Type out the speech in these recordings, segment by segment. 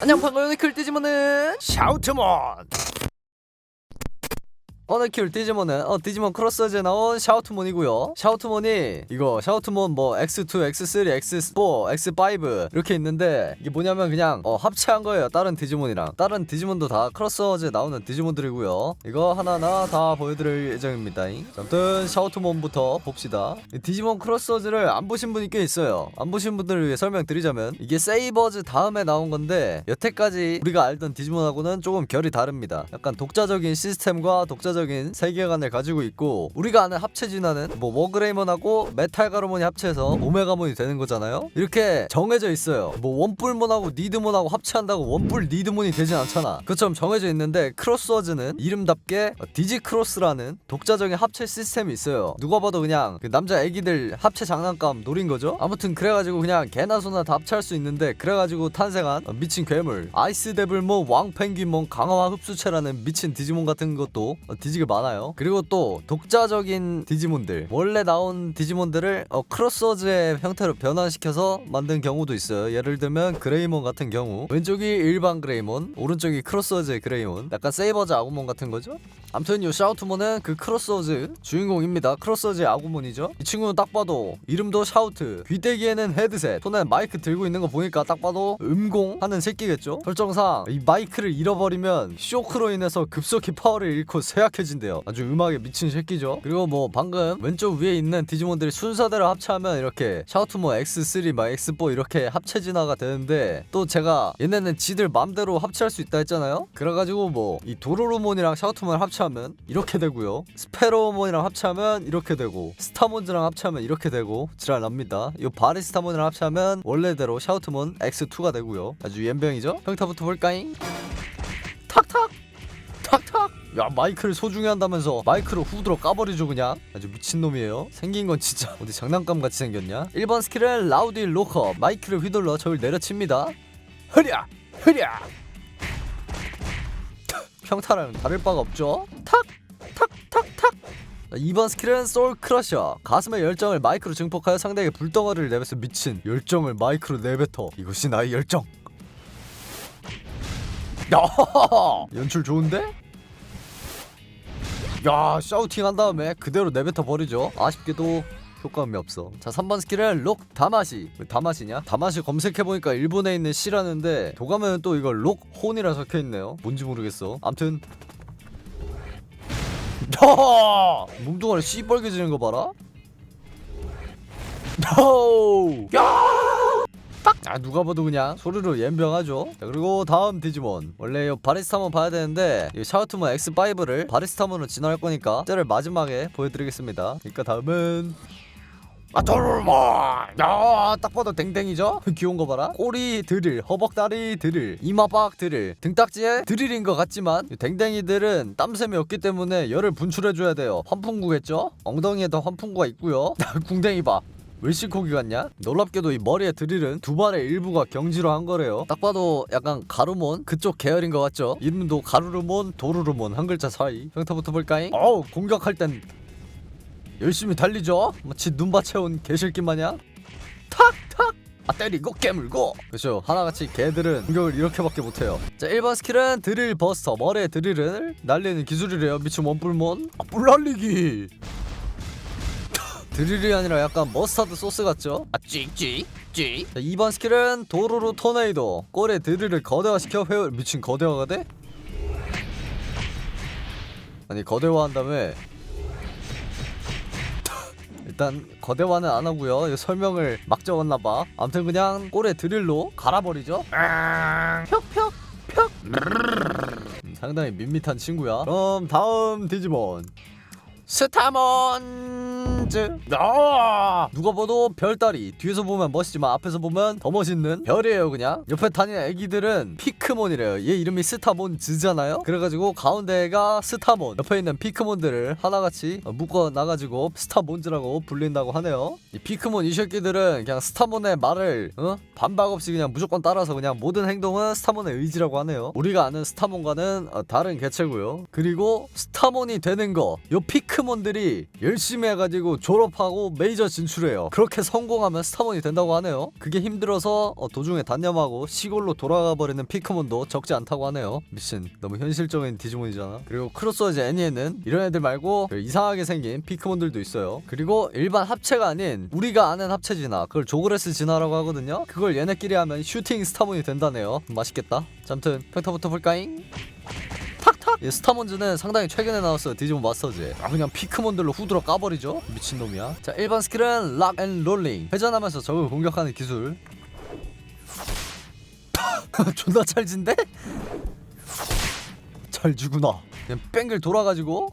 안녕 반가워요 킬 디지몬은 샤우트몬 오늘 킬 디지몬은 어 디지몬 크로스에 나온 샤우트몬이고요. 샤우트몬이 이거 샤우트몬 뭐 X2, X3, X4, X5 이렇게 있는데 이게 뭐냐면 그냥 어 합체한 거예요 다른 디지몬이랑. 다른 디지몬도 다 크로스어즈에 나오는 디지몬들이고요. 이거 하나하나 다 보여드릴 예정입니다. 자, 아무튼 샤우트몬부터 봅시다. 이 디지몬 크로스어즈를 안 보신 분이 꽤 있어요. 안 보신 분들을 위해 설명드리자면 이게 세이버즈 다음에 나온 건데 여태까지 우리가 알던 디지몬하고는 조금 결이 다릅니다. 약간 독자적인 시스템과 독자적 인 세계관을 가지고 있고 우리가 아는 합체 진화는 뭐 워그레이몬하고 메탈 가르몬이 합체해서 오메가몬이 되는 거잖아요? 이렇게 정해져 있어요. 뭐 원뿔몬하고 니드몬하고 합체한다고 원뿔 니드몬이 되진 않잖아. 그처럼 정해져 있는데 크로스워즈는 이름답게 디지 크로스라는 독자적인 합체 시스템이 있어요. 누가 봐도 그냥 그 남자 애기들 합체 장난감 노린 거죠? 아무튼 그래가지고 그냥 개나 소나 다 합체할 수 있는데 그래가지고 탄생한 어, 미친 괴물. 아이스 데블몬 왕펭귄몬 강화와 흡수체라는 미친 디지몬 같은 것도 어, 디지가 많아요. 그리고 또 독자적인 디지몬들. 원래 나온 디지몬들을 어, 크로스워즈의 형태로 변환시켜서 만든 경우도 있어요. 예를 들면 그레이몬 같은 경우. 왼쪽이 일반 그레이몬 오른쪽이 크로스워즈의 그레이몬. 약간 세이버즈 아구몬 같은 거죠? 암튼 요 샤우트몬은 그 크로스워즈 주인공입니다. 크로스워즈의 아구몬이죠. 이 친구는 딱 봐도 이름도 샤우트. 귀때기에는 헤드셋. 손에 마이크 들고 있는 거 보니까 딱 봐도 음공 하는 새끼겠죠? 설정상 이 마이크를 잃어버리면 쇼크로 인해서 급속히 파워를 잃고 쇠약 해진대요. 아주 음악에 미친 새끼죠. 그리고 뭐 방금 왼쪽 위에 있는 디지몬들이 순서대로 합체하면 이렇게 샤우트몬 X3 막 X4 이렇게 합체 진화가 되는데 또 제가 얘네는 지들 맘대로 합체할 수 있다 했잖아요? 그래가지고 뭐 이 도로로몬이랑 샤우트몬을 합체하면 이렇게 되고요. 스페로몬이랑 합체하면 이렇게 되고 스타몬즈랑 합체하면 이렇게 되고 지랄 납니다. 이 바리스타몬이랑 합체하면 원래대로 샤우트몬 X2가 되고요. 아주 연병이죠? 평타부터 볼까잉? 탁탁! 탁탁 야 마이크를 소중히 한다면서 마이크로 후드로 까버리죠 그냥? 아주 미친놈이에요. 생긴 건 진짜 어디 장난감 같이 생겼냐? 1번 스킬은 라우디 로커 마이크를 휘둘러 적을 내려칩니다. 흐랴 흐랴. 평타랑 다를 바가 없죠? 탁 탁 탁 탁. 2번 스킬은 소울 크러셔. 가슴의 열정을 마이크로 증폭하여 상대에게 불덩어리를 내뱉어 미친 열정을 마이크로 내뱉어. 이것이 나의 열정. 야 연출 좋은데? 야 샤우팅 한 다음에 그대로 내뱉어 버리죠. 아쉽게도 효과음이 없어. 자 3번 스킬은 록 다마시. 왜 다마시냐? 다마시 검색해보니까 일본에 있는 시라는데 도가면은 또 이거 록 혼이라 적혀있네요. 뭔지 모르겠어. 암튼. 야! 뭉뚱아리 씨뻘개지는 거 봐라. 노! 야! 딱! 아 누가 봐도 그냥 소리로 연병하죠. 자 그리고 다음 디지몬. 원래 이 바리스타몬 봐야 되는데 이 샤우트몬 X5를 바리스타몬으로 진화할 거니까 쟤를 마지막에 보여드리겠습니다. 그러니까 다음은 아 도르몬! 야딱 봐도 댕댕이죠? 귀여운 거 봐라. 꼬리 드릴 허벅다리 드릴 이마박 드릴 등딱지에 드릴인 것 같지만 이 댕댕이들은 땀샘이 없기 때문에 열을 분출해줘야 돼요. 환풍구겠죠? 엉덩이에도 환풍구가 있고요. 궁댕이 봐 웰시코기 같냐? 놀랍게도 이 머리에 드릴은 두 발의 일부가 경지로 한 거래요. 딱 봐도 약간 가루몬 그쪽 계열인 것 같죠? 이름도 가루르몬, 도루르몬 한 글자 사이. 형태부터 볼까잉? 어우 공격할 땐 열심히 달리죠? 마치 눈밭에 온 개실기 마냥 탁탁 아 때리고 깨물고 그렇죠 하나같이 개들은 공격을 이렇게밖에 못해요 자 1번 스킬은 드릴 버스터 머리에 드릴을 날리는 기술이래요 미친 원뿔몬 아, 뿔 날리기 드릴이 아니라 약간 머스타드 소스 같죠? 아 찍. 자, 2번 스킬은 도로로 토네이도 꼴에 드릴을 거대화시켜 회오 미친 거대화가 돼? 아니 거대화한 다음에 일단 거대화는 안 하고요. 설명을 막 적었나 봐. 아무튼 그냥 꼴에 드릴로 갈아버리죠. 펴펴 펴. 음, 상당히 밋밋한 친구야. 그럼 다음 디지몬 스타몬즈. 야! 누가 봐도 별다리. 뒤에서 보면 멋있지만 앞에서 보면 더 멋있는 별이에요 그냥. 옆에 다니는 애기들은 피크몬이래요. 얘 이름이 스타몬즈잖아요? 그래가지고 가운데가 스타몬. 옆에 있는 피크몬들을 하나같이 묶어 놔가지고 스타몬즈라고 불린다고 하네요. 이 피크몬 이 새끼들은 그냥 스타몬의 말을 어? 반박 없이 그냥 무조건 따라서 그냥 모든 행동은 스타몬의 의지라고 하네요. 우리가 아는 스타몬과는 어, 다른 개체고요. 그리고 스타몬이 되는 거요 피크 몬들이 열심히 해가지고 졸업하고 메이저 진출해요. 그렇게 성공하면 스타몬이 된다고 하네요. 그게 힘들어서 어, 도중에 단념하고 시골로 돌아가 버리는 피크몬도 적지 않다고 하네요. 미친 너무 현실적인 디지몬이잖아. 그리고 크로스워즈 애니에는 이런 애들 말고 그 이상하게 생긴 피크몬들도 있어요. 그리고 일반 합체가 아닌 우리가 아는 합체 진화 그걸 조그레스 진화라고 하거든요. 그걸 얘네끼리 하면 슈팅 스타몬이 된다네요. 맛있겠다. 자, 아무튼 팩터부터 볼까잉 이 스타몬즈는 상당히 최근에 나왔어요 디지몬 마스터즈 아 그냥 피크몬들로 후드러 까버리죠? 미친놈이야. 자 1번 스킬은 락앤 롤링. 회전하면서 적을 공격하는 기술. 존나 찰진데? 잘 주구나. 그냥 뺑글 돌아가지고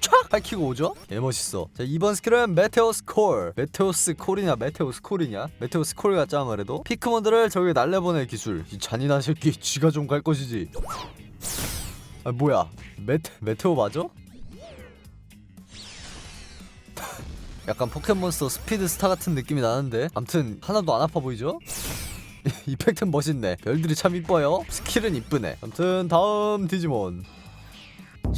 촥! 밝히고 오죠? 개 멋있어. 자 2번 스킬은 메테오스 콜. 메테오스 콜이냐 메테오스 콜이냐? 메테오스 콜 같지 아무래도. 피크몬들을 저기 날려보낼 기술. 이 잔인한 새끼 쥐가 좀 갈 것이지 아 뭐야? 메테, 메테오 맞아? 약간 포켓몬스터 스피드 스타 같은 느낌이 나는데? 암튼 하나도 안 아파 보이죠? 이펙트는 멋있네. 별들이 참 이뻐요. 스킬은 이쁘네. 암튼 다음 디지몬. 스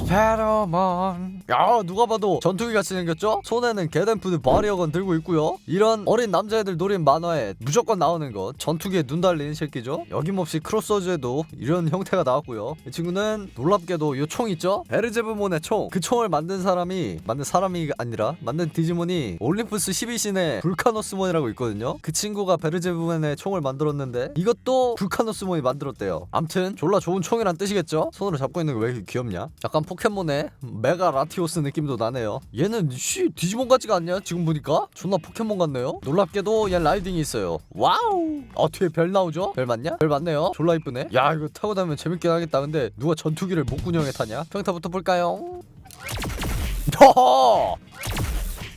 페로몬 야 누가 봐도 전투기 같이 생겼죠? 손에는 개덴푸드 바리어건 들고 있고요 이런 어린 남자애들 노린 만화에 무조건 나오는 것 전투기에 눈 달린 새끼죠 여김없이 크로스워즈에도 이런 형태가 나왔고요 이 친구는 놀랍게도 요총 있죠? 베르제브몬의 총 그 총을 만든 사람이 만든 사람이 아니라 만든 디지몬이 올림푸스 12신의 불카노스몬이라고 있거든요 그 친구가 베르제브몬의 총을 만들었는데 이것도 불카노스몬이 만들었대요 암튼 졸라 좋은 총이란 뜻이겠죠? 손으로 잡고 있는 거왜 이렇게 귀엽냐? 약간 포켓몬의 메가 라티오스 느낌도 나네요 얘는 쉬 디지몬 같지가 않냐 지금 보니까 존나 포켓몬 같네요 놀랍게도 얘 라이딩이 있어요 와우 어 뒤에 별 나오죠? 별 맞냐? 별 맞네요 졸라 이쁘네 야 이거 타고 다니면 재밌긴 하겠다 근데 누가 전투기를 목군형에 타냐? 평타부터 볼까요?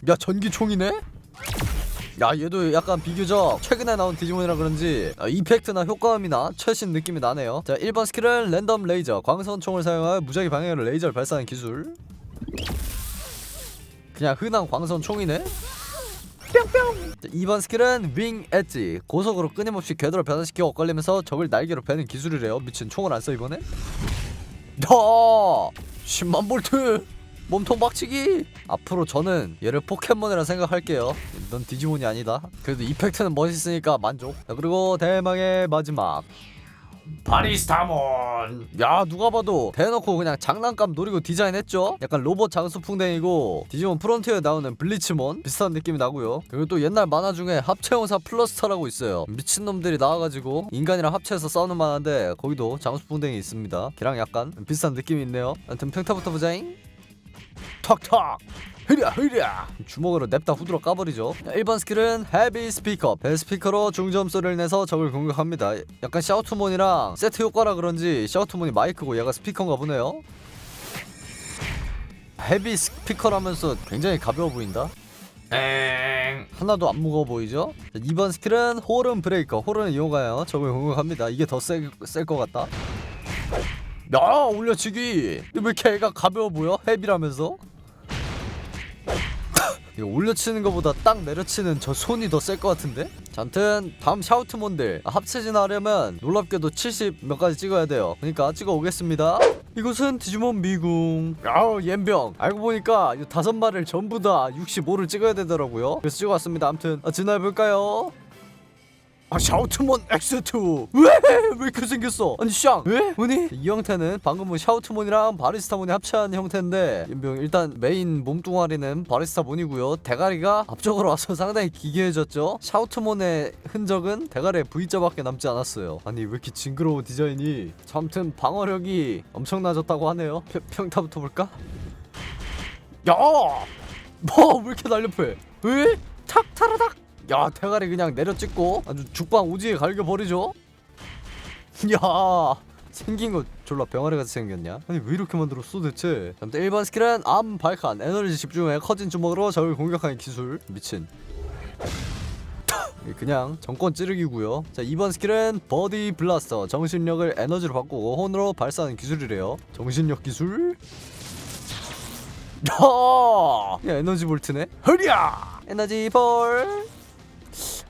야 전기총이네? 야 얘도 약간 비교적 최근에 나온 디지몬이라 그런지 아, 이펙트나 효과음이나 최신 느낌이 나네요. 자 1번 스킬은 랜덤 레이저 광선총을 사용하여 무작위 방향으로 레이저를 발사하는 기술. 그냥 흔한 광선총이네? 뿅뿅 자, 2번 스킬은 윙 엣지 고속으로 끊임없이 궤도를 변화시켜 엇갈리면서 적을 날개로 베는 기술이래요. 미친 총을 안 써 이번에? 야 10만 볼트 몸통 박치기. 앞으로 저는 얘를 포켓몬이라 생각할게요. 넌 디지몬이 아니다. 그래도 이펙트는 멋있으니까 만족. 자, 그리고 대망의 마지막. 바리스타몬. 야 누가 봐도 대놓고 그냥 장난감 노리고 디자인했죠? 약간 로봇 장수풍뎅이고 디지몬 프론티어에 나오는 블리츠몬? 비슷한 느낌이 나고요. 그리고 또 옛날 만화 중에 합체용사 플러스타라고 있어요. 미친놈들이 나와가지고 인간이랑 합체해서 싸우는 만화인데 거기도 장수풍뎅이 있습니다. 걔랑 약간 비슷한 느낌이 있네요. 아무튼 평타부터 보자잉 턱턱. 흐랴 흐랴. 주먹으로 냅다 후드러 까버리죠. 1번 스킬은 헤비 스피커 벨 스피커로 중저음 소리를 내서 적을 공격합니다. 약간 샤우트몬이랑 세트 효과라 그런지 샤우트몬이 마이크고 얘가 스피커인가 보네요. 헤비 스피커라면서 굉장히 가벼워 보인다. 엥. 하나도 안 무거워 보이죠? 자, 2번 스킬은 호른 브레이커 호른을 이용하여 적을 공격합니다. 이게 더 셀 것 같다 야 올려치기. 왜 이렇게 애가 가벼워 보여? 헤비라면서? 이거 올려치는 것보다 딱 내려치는 저 손이 더 셀 것 같은데? 자, 아무튼 다음 샤우트몬들 합체진 하려면 놀랍게도 70 몇 가지 찍어야 돼요. 그러니까 찍어 오겠습니다. 이곳은 디지몬 미궁. 야우 옌병. 알고 보니까 이 다섯 마리를 전부 다 65를 찍어야 되더라고요. 그래서 찍어왔습니다. 아무튼 아, 진화해볼까요? 아 샤우트몬 X2 왜? 왜 이렇게 생겼어? 아니 샹 왜? 뭐니? 이 형태는 방금 본 샤우트몬이랑 바리스타몬이 합체한 형태인데 연병 일단 메인 몸뚱아리는 바리스타몬이고요 대가리가 앞쪽으로 와서 상당히 기괴해졌죠 샤우트몬의 흔적은 대가리에 V자밖에 남지 않았어요 아니 왜 이렇게 징그러워 디자인이 자, 아무튼 방어력이 엄청나졌다고 하네요 평, 평타부터 볼까? 야! 뭐 왜 이렇게 날렵해? 왜? 탁 타라닥 야 대가리 그냥 내려 찍고 아주 죽방 오지게 갈겨버리죠? 야 생긴 거 졸라 병아리 같이 생겼냐? 아니 왜 이렇게 만들었어 대체? 아무튼 1번 스킬은 암 발칸 에너지 집중에 커진 주먹으로 적을 공격하는 기술. 미친. 그냥 정권 찌르기고요. 자 2번 스킬은 버디 블라스터. 정신력을 에너지로 바꾸고 혼으로 발사하는 기술이래요. 정신력 기술? 야, 야 에너지 볼트네. 허리야. 에너지 볼.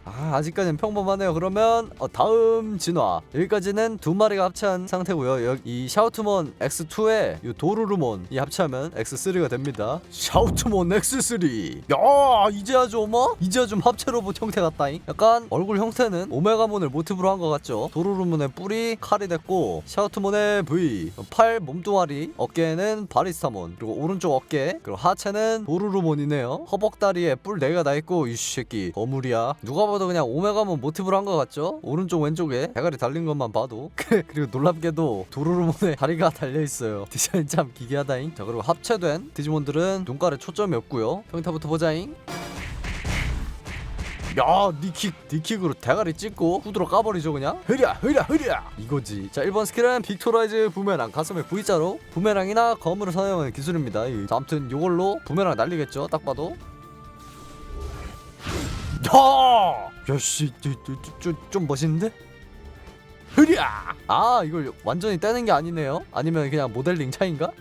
아 아직까지는 평범하네요. 그러면 어, 다음 진화. 여기까지는 두 마리가 합체한 상태고요. 여기 이 샤우트몬 X2에 이 도루루몬 이 합체하면 X3가 됩니다. 샤우트몬 X3 야 이제야 좀 어? 이제야 좀 합체 로봇 형태 같다잉. 약간 얼굴 형태는 오메가몬을 모티브로 한 것 같죠? 도루루몬의 뿔이 칼이 됐고 샤우트몬의 V 팔 몸뚱아리 어깨에는 바리스타몬 그리고 오른쪽 어깨 그리고 하체는 도루루몬이네요. 허벅다리에 뿔 4개가 다 있고 이 새끼 거물이야. 누가 봐도 그냥 오메가몬 모티브로 한 것 같죠? 오른쪽 왼쪽에 대가리 달린 것만 봐도. 그리고 놀랍게도 도루루몬에 다리가 달려있어요. 디자인 참 기괴하다잉. 자 그리고 합체된 디지몬들은 눈깔에 초점이 없고요. 평타부터 보자잉. 야 니킥 니킥으로 대가리 찍고 후드로 까버리죠 그냥? 흐랴 흐랴 흐랴! 이거지. 자 1번 스킬은 빅토라이즈 부메랑 가슴에 V자로 부메랑이나 검으로 사용하는 기술입니다. 이- 자, 아무튼 요걸로 부메랑 날리겠죠 딱 봐도 야 야씨 좀 멋있는데? 흐랴! 아 이걸 완전히 떼는 게 아니네요? 아니면 그냥 모델링 차인가?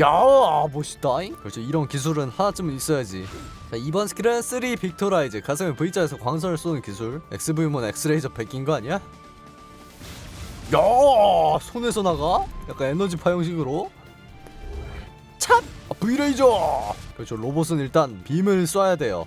야 멋있다잉 그렇죠. 이런 기술은 하나쯤은 있어야지. 자 2번 스킬은 3 빅토라이즈 가슴에 V자에서 광선을 쏘는 기술. XV몬 엑스레이저 베낀 거 아니야? 야 손에서 나가? 약간 에너지 파형식으로? 찹! 아, V레이저! 그렇죠. 로봇은 일단 빔을 쏴야 돼요.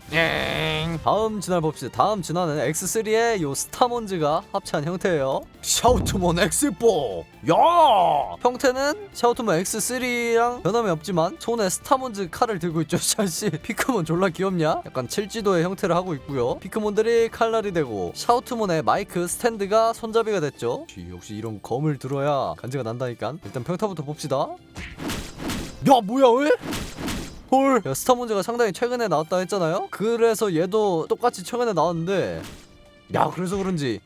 다음 진화를 봅시다. 다음 진화는 X3의 요 스타몬즈가 합체한 형태예요. 샤우트몬 X4 야! 형태는 샤우트몬 X3랑 변함이 없지만 손에 스타몬즈 칼을 들고 있죠. 샤씨 피크몬 졸라 귀엽냐? 약간 칠지도의 형태를 하고 있고요. 피크몬들이 칼날이 되고 샤우트몬의 마이크 스탠드가 손잡이가 됐죠. 역시 이런 검을 들어야 간지가 난다니까 일단 평타부터 봅시다. 야 뭐야 왜? 헐 야, 스타몬즈가 상당히 최근에 나왔다 했잖아요? 그래서 얘도 똑같이 최근에 나왔는데. 야 그래서 그런지.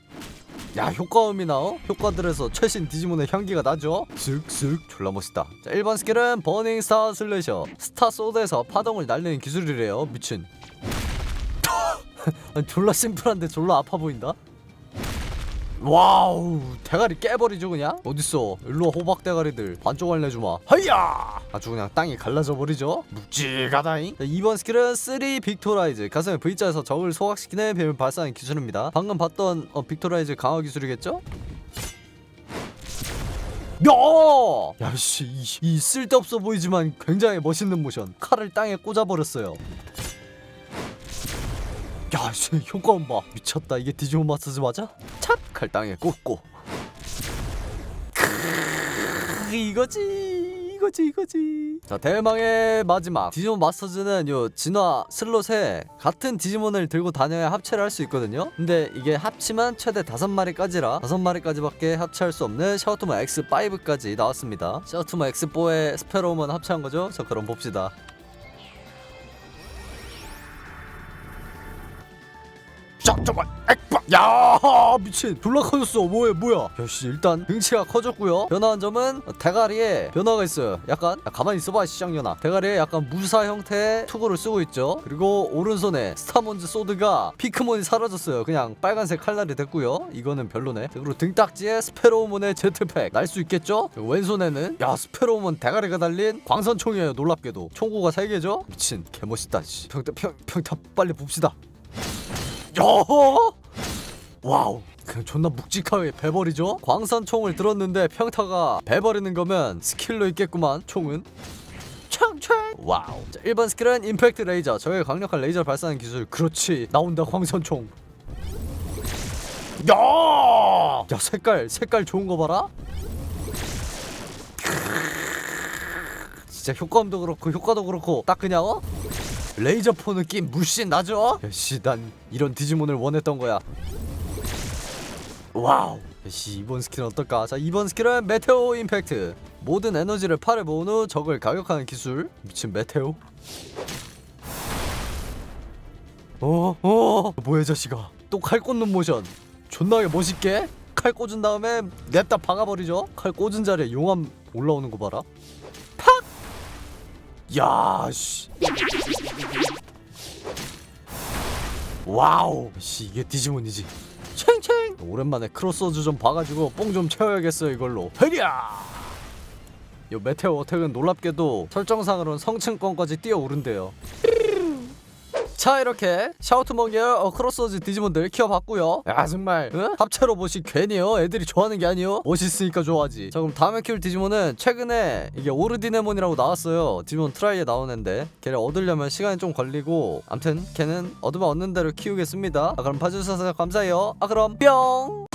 야 효과음이 나 어? 효과들에서 최신 디지몬의 향기가 나죠? 쓱쓱 졸라 멋있다. 자 1번 스킬은 버닝 스타 슬래셔. 스타 소드에서 파동을 날리는 기술이래요 미친. 졸라 심플한데 졸라 아파 보인다 와우 대가리 깨버리죠 그냥? 어딨어? 일로와 호박 대가리들. 반쪽 알려주마. 하이야! 아주 그냥 땅이 갈라져 버리죠? 묵직하다잉. 자, 2번 스킬은 3 빅토라이즈. 가슴에 V자에서 적을 소각시키는 뱀을 발사하는 기술입니다. 방금 봤던 어, 빅토라이즈 강화 기술이겠죠? 야! 야씨 이, 이 쓸데없어 보이지만 굉장히 멋있는 모션. 칼을 땅에 꽂아버렸어요 야, 씨, 효과음 봐. 미쳤다. 이게 디지몬 마스터즈 맞아? 찹! 칼 땅에 꽂고. 크으, 이거지. 이거지, 이거지. 자, 대망의 마지막. 디지몬 마스터즈는 요 진화 슬롯에 같은 디지몬을 들고 다녀야 합체를 할 수 있거든요. 근데 이게 합치면 최대 다섯 마리까지라 다섯 마리까지밖에 합체할 수 없는 샤우트몬 X5까지 나왔습니다. 샤우트몬 X4에 스페로몬 합체한 거죠? 자, 그럼 봅시다. 잠깐만 액박 야 미친. 졸라 커졌어. 뭐야 뭐야. 야씨 일단 등치가 커졌고요. 변화한 점은 대가리에 변화가 있어요. 약간 야, 가만히 있어봐 시장년아. 대가리에 약간 무사 형태의 투구를 쓰고 있죠. 그리고 오른손에 스타몬즈 소드가 피크몬이 사라졌어요. 그냥 빨간색 칼날이 됐고요. 이거는 별로네. 그리고 등딱지에 스페로몬의 제트팩. 날 수 있겠죠? 왼손에는 야 스페로몬 대가리가 달린 광선총이에요 놀랍게도. 총구가 3개죠? 미친 개멋있다 씨. 평타 평, 평타 빨리 봅시다 야! 와우. 그냥 존나 묵직하게 배버리죠? 광산총을 들었는데 평타가 배버리는 거면 스킬로 있겠구만 총은 창창 와우 자 1번 스킬은 임팩트 레이저 적의 강력한 레이저를 발사하는 기술 그렇지 나온다 광선총 야! 야 색깔 색깔 좋은 거 봐라 진짜 효과음도 그렇고 효과도 그렇고 딱 그냥 어? 레이저 포 느낌 물씬 나죠? 야씨 난 이런 디지몬을 원했던 거야 와우 야씨 이번 스킬은 어떨까 자 이번 스킬은 메테오 임팩트 모든 에너지를 팔에 모은 후 적을 가격하는 기술 미친 메테오 어? 어? 뭐야 이 자식아 또 칼 꽂는 모션 존나게 멋있게 칼 꽂은 다음에 냅다 박아버리죠 칼 꽂은 자리에 용암 올라오는 거 봐라 팍! 야 씨. 와우 씨 이게 디지몬이지. 챙챙 오랜만에 크로스워즈 좀 봐가지고 뽕 좀 채워야겠어 이걸로. 헤리야! 요 메테오 어택은 놀랍게도 설정상으로는 성층권까지 뛰어오른대요 자 이렇게 샤우트몬 계열 어, 크로스워즈 디지몬들 키워봤고요. 야 정말. 응? 합체로 보시 괜히요. 애들이 좋아하는 게 아니요. 멋있으니까 좋아하지. 자 그럼 다음에 키울 디지몬은 최근에 이게 오르디네몬이라고 나왔어요. 디지몬 트라이에 나온 앤데. 걔를 얻으려면 시간이 좀 걸리고 암튼 걔는 얻으면 얻는 대로 키우겠습니다. 아 그럼 봐주셔서 감사해요. 아 그럼 뿅